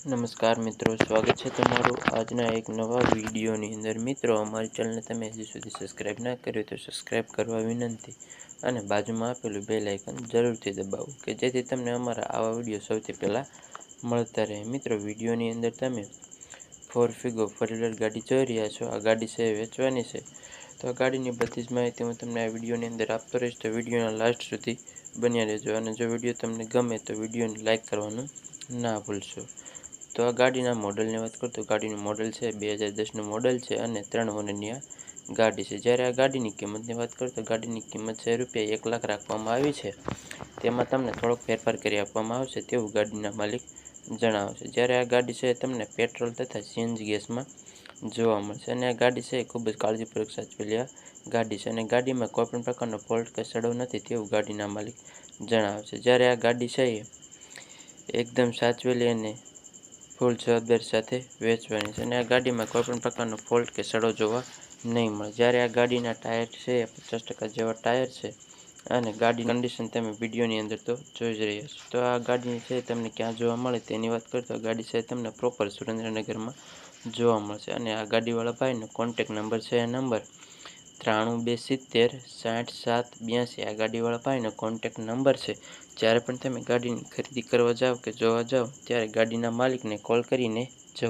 નમસ્કાર મિત્રો, સ્વાગત છે તમારું આજના એક નવા વિડીયોની અંદર. મિત્રો, અમારી ચેનલને તમે હજી સુધી સબસ્ક્રાઈબ ના કર્યું તો સબસ્ક્રાઈબ કરવા વિનંતી અને બાજુમાં આપેલું બે લાઇકન જરૂરથી દબાવો કે જેથી તમને અમારા આવા વીડિયો સૌથી પહેલાં મળતા રહે. મિત્રો, વિડીયોની અંદર તમે ફોર ફિગો ફોર વ્હીલર ગાડી જોઈ રહ્યા છો. આ ગાડી છે, વેચવાની છે. તો આ ગાડીની બધી જ માહિતી હું તમને આ વિડીયોની અંદર આપતો રહીશ. તો વિડીયોના લાસ્ટ સુધી બન્યા રહેજો. અને જો વીડિયો તમને ગમે તો વિડીયોને લાઇક કરવાનું ના ભૂલશો. તો આ ગાડીના મોડલની વાત કરું તો ગાડીનું મોડલ છે, બે હજાર દસનું મોડલ છે અને ત્રણ ઓનરની આ ગાડી છે. જ્યારે આ ગાડીની કિંમતની વાત કરું તો ગાડીની કિંમત છે રૂપિયા એક લાખ રાખવામાં આવી છે. તેમાં તમને થોડોક ફેરફાર કરી આપવામાં આવશે તેવું ગાડીના માલિક જણાવશે જ્યારે આ ગાડી છે તમને પેટ્રોલ તથા સીએનજી ગેસમાં જોવા મળશે. અને આ ગાડી છે એ ખૂબ જ કાળજીપૂર્વક સાચવેલી આ ગાડી છે. અને ગાડીમાં કોઈ પણ પ્રકારનો ફોલ્ટ કે સડો નથી તેવું ગાડીના માલિક જણાવશે જ્યારે આ ગાડી છે એ એકદમ સાચવેલી અને ફૂલ જવાબદારી સાથે વેચવાની છે અને આ ગાડીમાં કોઈ પણ પ્રકારનો ફોલ્ટ કે સડો જોવા નહીં મળે. જ્યારે આ ગાડીના ટાયર છે પચાસ ટકા જેવા ટાયર છે અને ગાડી કન્ડિશન તમે વિડીયોની અંદર તો જોઈ જ રહ્યા છો. તો આ ગાડી છે તમને ક્યાં જોવા મળે તેની વાત કરતો ગાડી છે તમને પ્રોપર સુરેન્દ્રનગરમાં જોવા મળશે. અને આ ગાડીવાળા ભાઈનો કોન્ટેક નંબર છે, એ નંબર ત્રાણું બે સિત્તેર, સાઠ સાત, બ્યાસી. આ ગાડીવાળા ભાઈનો કોન્ટેક નંબર છે. જ્યારે પણ તમે ગાડીની ખરીદી કરવા જાઓ કે જોવા જાઓ, ત્યારે ગાડીના માલિકને કોલ કરીને જવું